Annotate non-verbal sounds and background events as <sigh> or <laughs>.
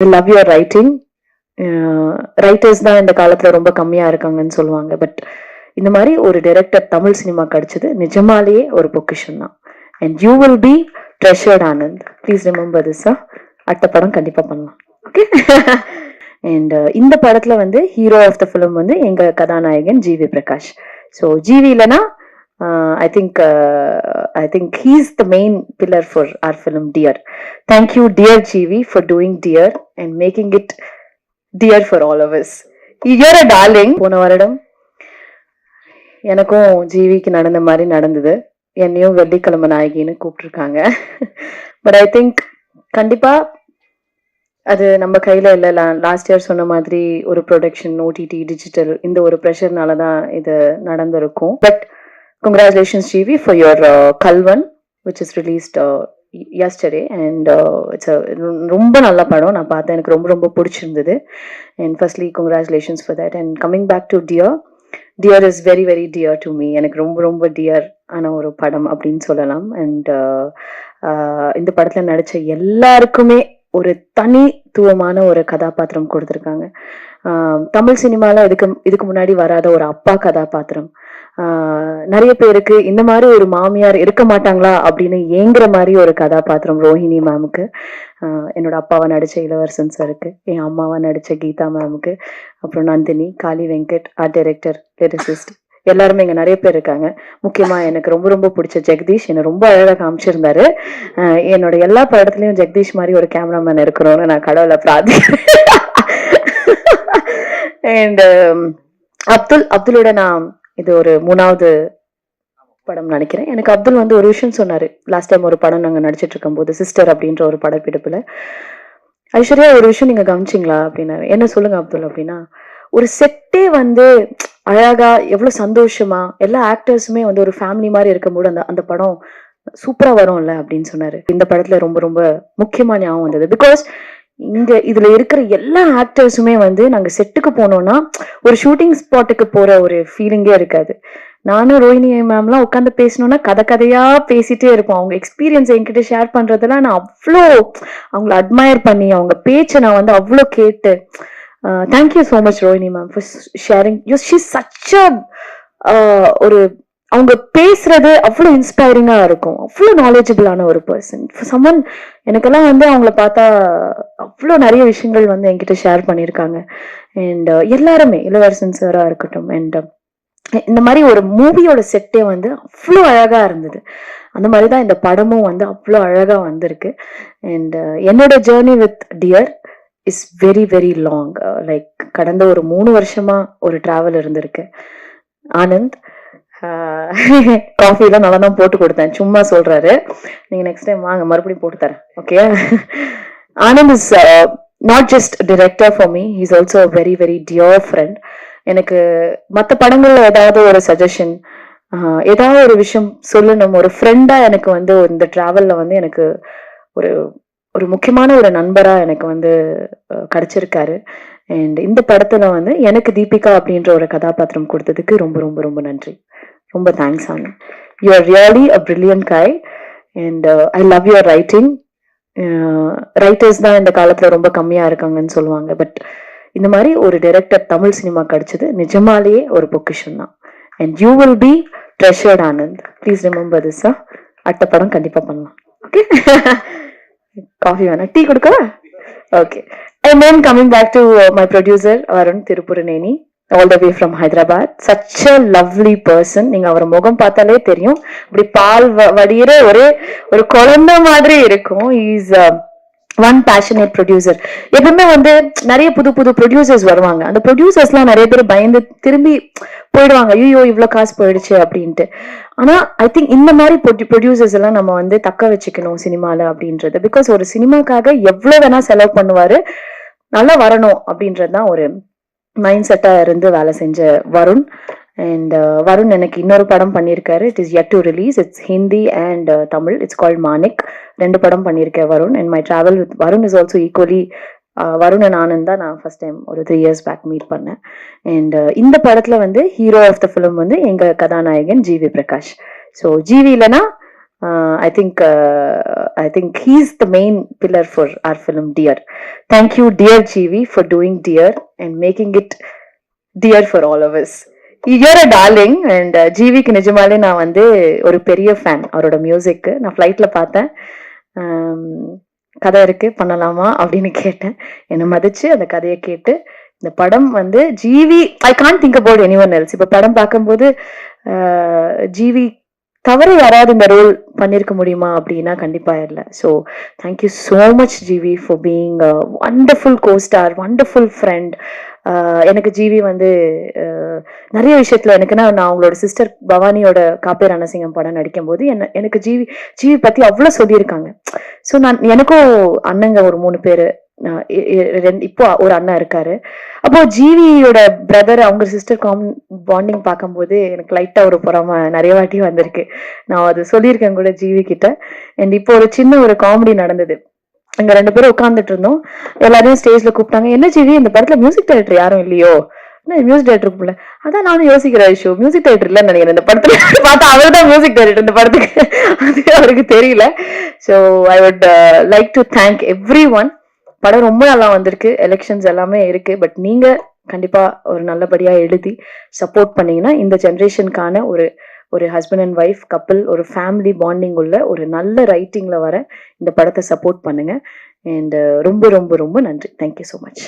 Love your writing writers தான் இந்த காலத்தில் ரொம்ப கம்மியாக இருக்காங்கன்னு சொல்லுவாங்க. பட் இந்த மாதிரி ஒரு டைரக்டர் தமிழ் சினிமா கிடைச்சது நிஜமாலேயே ஒரு பொக்கிஷன் தான். And you will be treasured Anand please remember this அடுத்த படம் கண்டிப்பாக பண்ணலாம். ஓகே அண்ட் <laughs> uh, இந்த படத்தில் வந்து ஹீரோ ஆஃப் த ஃபிலிம் வந்து எங்கள் கதாநாயகன் ஜிவி பிரகாஷ் ஸோ ஜிவி இல்லைன்னா I think I think he's the main pillar for our film dear thank you dear GV for doing dear and making it dear for all of you're a darling போன வருடம் எனக்கும் ஜிவிக்கு நடந்த மாதிரி நடந்தது. என்னையும் வெள்ளிக்கிழமை நாயகின்னு கூப்பிட்டுருக்காங்க. பட் ஐ திங்க் கண்டிப்பா அது நம்ம கையில இல்ல. லாஸ்ட் இயர் சொன்ன மாதிரி ஒரு ப்ரொடக்ஷன் ஓடிடி டிஜிட்டல் இந்த ஒரு ப்ரெஷர்னால தான் இது நடந்திருக்கும். But congratulations GV for your Kalvan which is released yesterday and it's ரொம்ப நல்ல படம் நான் பார்த்தேன் எனக்கு ரொம்ப ரொம்ப பிடிச்சிருந்தது and firstly congratulations for that and coming back to dear dear is very very dear to me எனக்கு ரொம்ப ரொம்ப டியர் ஆன ஒரு படம் அப்படின்னு சொல்லலாம் அண்ட் இந்த படத்தில் நடித்த எல்லாருக்குமே ஒரு தனித்துவமான ஒரு கதாபாத்திரம் கொடுத்துருக்காங்க தமிழ் சினிமாவில் இதுக்கு இதுக்கு முன்னாடி வராத ஒரு அப்பா கதாபாத்திரம் நிறைய பேருக்கு இந்த மாதிரி ஒரு மாமியார் இருக்க மாட்டாங்களா அப்படின்னு ஏங்குற மாதிரி ஒரு கதாபாத்திரம் ரோஹிணி மேமுக்கு என்னோட அப்பாவை நடிச்ச இளவரசன் சாருக்கு என் அம்மாவை நடிச்ச கீதா மேமுக்கு அப்புறம் Nandini Kali Venkat art director lyricist எல்லாருமே இங்க நிறைய பேர் இருக்காங்க. முக்கியமா எனக்கு ரொம்ப ரொம்ப பிடிச்ச ஜெகதீஷ். என்ன ரொம்ப அழகா காமிச்சிருந்தாரு. என்னோட எல்லா படத்துலயும் ஜெகதீஷ் மாதிரி ஒரு கேமராமேன் இருக்கணும்னு நான் கடவுளை பிரார்த்தி அண்ட் <laughs> அப்துல் அப்துலோட நான் இது ஒரு மூணாவது படம் நினைக்கிறேன். எனக்கு அப்துல் வந்து ஒரு விஷயம் சொன்னார். லாஸ்ட் டைம் ஒரு படம் நாங்க நடிச்சிட்டு இருக்கும்போது சிஸ்டர் அப்படின்ற ஒரு படப்பிடிப்புல. ஐஸ்வர்யா ஒரு விஷயம் நீங்க கவனிச்சிங்களா அப்படின்னாரு என்ன சொல்லுங்க அப்துல் அப்படின்னா ஒரு செட்டே வந்து அழகா எவ்வளவு சந்தோஷமா எல்லா ஆக்டர்ஸுமே வந்து ஒரு ஃபேமிலி மாதிரி இருக்கும்போது அந்த அந்த படம் சூப்பரா வரும்ல அப்படின்னு சொன்னாரு. இந்த படத்துல ரொம்ப ரொம்ப முக்கியமா ஞாபகம் வந்தது. பிகாஸ் இங்க இதுல இருக்கிற எல்லா ஆக்டர்ஸுமே வந்து நாங்க செட்டுக்கு போனோம்னா ஒரு ஷூட்டிங் ஸ்பாட்டுக்கு போற ஒரு ஃபீலிங்கே இருக்காது. நானும் ரோஹினி மேம்லாம் உட்காந்து பேசணும்னா கதை கதையா பேசிட்டே இருப்போம். அவங்க எக்ஸ்பீரியன்ஸ் என்கிட்ட ஷேர் பண்றதெல்லாம் நான் அவ்வளோ அவங்கள அட்மயர் பண்ணி அவங்க பேச்சை நான் வந்து அவ்வளோ கேட்டு thank you so much Rohini ma'am for sharing you she such ஒரு அவங்க பேசுறது அவ்வளோ இன்ஸ்பைரிங்காக இருக்கும். அவ்வளோ நாலேஜபிளான ஒரு பர்சன் சம்மன் எனக்கெல்லாம் வந்து அவங்கள பார்த்தா அவ்வளோ நிறைய விஷயங்கள் வந்து என்கிட்ட ஷேர் பண்ணியிருக்காங்க. அண்ட் uh, எல்லாருமே இளவரசன் சாராக இருக்கட்டும் அண்ட் um, இந்த மாதிரி ஒரு மூவியோட செட்டே வந்து அவ்வளோ அழகாக இருந்தது. அந்த மாதிரி தான் இந்த படமும் வந்து அவ்வளோ அழகாக வந்திருக்கு. அண்ட் uh, என்னோட journey with dear is very very long like கடந்த ஒரு மூணு வருஷமாக ஒரு ட்ராவல் இருந்திருக்கு. ஆனந்த் காஃபி <laughs> எல்லாம் நல்லா தான் போட்டு கொடுத்தேன். சும்மா சொல்றாரு. நீங்க நெக்ஸ்ட் டைம் வாங்க மறுபடியும் போட்டு தரேன். Okay Anand is not just director for me is also very very dear friend எனக்கு மற்ற படங்கள்ல ஏதாவது ஒரு சஜஷன் ஏதாவது ஒரு விஷயம் சொல்லணும். ஒரு ஃப்ரெண்டா எனக்கு வந்து இந்த டிராவல்ல வந்து எனக்கு ஒரு ஒரு முக்கியமான ஒரு நண்பரா எனக்கு வந்து கிடைச்சிருக்காரு. அண்ட் இந்த படத்துல வந்து எனக்கு தீபிகா அப்படின்ற ஒரு கதாபாத்திரம் கொடுத்ததுக்கு ரொம்ப ரொம்ப ரொம்ப நன்றி. ரொம்ப தேங்க்ஸ் ஆனா you are really a brilliant guy and I love your writing writers தான் இந்த காலத்தில் ரொம்ப கம்மியாக இருக்காங்கன்னு சொல்லுவாங்க. பட் இந்த மாதிரி ஒரு டைரக்டர் தமிழ் சினிமா கிடைச்சது நிஜமாலேயே ஒரு பொக்கிஷன் தான். And you will be treasured Anand. Please remember this அடுத்த படம் கண்டிப்பாக பண்ணலாம். ஓகே காஃபி வேணா டீ கொடுக்கவா? Okay and then coming back to my producer Varun Thirupuraneni all the way from Hyderabad such a lovely person நீங்க அவர் முகம் பார்த்தாலே தெரியும். இப்படி பால் வ- ஒரே ஒரு குழந்தை மாதிரி இருக்கும். இஸ் ஒன் பேஷனேட் ப்ரொடியூசர் எப்பவுமே வந்து நிறைய புது புது ப்ரொடியூசர்ஸ் வருவாங்க. அந்த ப்ரொடியூசர்ஸ்லாம் நிறைய பேர் பயந்து திரும்பி போயிடுவாங்க. ஐயோ இவ்வளோ காசு போயிடுச்சு அப்படின்ட்டு. ஆனால் ஐ திங்க் இந்த மாதிரி ப்ரொடியூசர்ஸ் எல்லாம் நம்ம வந்து தக்க வச்சுக்கணும் சினிமாவில் அப்படின்றது. பிகாஸ் ஒரு சினிமாக்காக எவ்வளோ வேணால் செலவு பண்ணுவார் நல்லா வரணும் அப்படின்றது தான் ஒரு மைண்ட் செட்டாக இருந்து வேலை செஞ்ச வருண். அண்ட் uh, வருண் எனக்கு இன்னொரு படம் பண்ணியிருக்காரு. It is yet to release it's Hindi and Tamil it's called Manik ரெண்டு படம் பண்ணியிருக்கேன் Varun. And my travel with Varun is also equally Varun and Anand தான் நான் ஃபர்ஸ்ட் டைம் ஒரு த்ரீ இயர்ஸ் பேக் மீட் பண்ணேன். அண்ட் uh, இந்த படத்துல வந்து ஹீரோ ஆஃப் த ஃபிலிம் வந்து எங்க கதாநாயகன் ஜிவி பிரகாஷ். ஸோ ஜிவி இல்லைன்னா uh, I think I think he's the main pillar for our film dear thank you dear GV for doing dear and making it dear for all of us. You're a darling and ஜிவிக்கு நிஜமாலே நான் வந்து ஒரு பெரிய fan அவரோட மியூசிக்கு நான் ஃப்ளைட்டில் பார்த்தேன். கதை இருக்கு பண்ணலாமா அப்படின்னு கேட்டேன். என்னை மதித்து அந்த கதையை கேட்டு இந்த படம் வந்து GV I can't think about anyone else இப்போ படம் பார்க்கும்போது ஜிவி தவறு யாராவது இந்த ரோல் பண்ணியிருக்க முடியுமா அப்படின்னா கண்டிப்பாக இல்லை. So thank you so much GV for being wonderful costar wonderful friend எனக்கு ஜிவி வந்து uh, நிறைய விஷயத்துல எனக்குன்னா நான் அவங்களோட சிஸ்டர் பவானியோட காப்பே ரணசிங்கம் படம் நடிக்கும்போது என்ன எனக்கு ஜிவி ஜிவி பற்றி அவ்வளோ சொல்லியிருக்காங்க. ஸோ நான் எனக்கும் அண்ணங்க ஒரு மூணு பேர் இப்போ ஒரு அண்ணா இருக்காரு. அப்போ ஜீவியோட பிரதர் அவங்க சிஸ்டர் காம் பாண்டிங் பார்க்கும்போது எனக்கு லைட்டா ஒரு புறம நிறைய வாட்டி வந்திருக்கு. நான் அது சொல்லியிருக்கேன் கூட ஜிவி கிட்ட. அண்ட் இப்போ ஒரு சின்ன ஒரு காமெடி நடந்தது. அங்க ரெண்டு பேரும் உட்கார்ந்துட்டு இருந்தோம். எல்லாரையும் ஸ்டேஜ்ல கூப்பிட்டாங்க. என்ன ஜீவி இந்த படத்துல மியூசிக் டைரக்டர் யாரும் இல்லையோ? மியூசிக் டைரக்டர் போல? அதான் நானும் யோசிக்கிறேன் ஐஷோ. மியூசிக் டைரக்டர் இல்லைன்னு நினைக்கிறேன். இந்த படத்துல <laughs> பார்த்தா அவர் தான் மியூசிக் டைரக்டர் இந்த படத்துக்கு. <laughs> அது அவருக்கு தெரியல. So I would like to thank everyone படம் ரொம்ப நல்லா வந்திருக்கு. எலெக்ஷன்ஸ் எல்லாமே இருக்கு. பட் நீங்க கண்டிப்பா ஒரு நல்லபடியா எழுதி சப்போர்ட் பண்ணீங்கன்னா இந்த ஜென்ரேஷனுக்கான ஒரு ஒரு ஹஸ்பண்ட் அண்ட் ஒய்ஃப் கப்பிள் ஒரு ஃபேமிலி பாண்டிங் உள்ள ஒரு நல்ல ரைட்டிங்ல வர இந்த படத்தை சப்போர்ட் பண்ணுங்க. அண்ட் ரொம்ப ரொம்ப ரொம்ப நன்றி. Thank you so much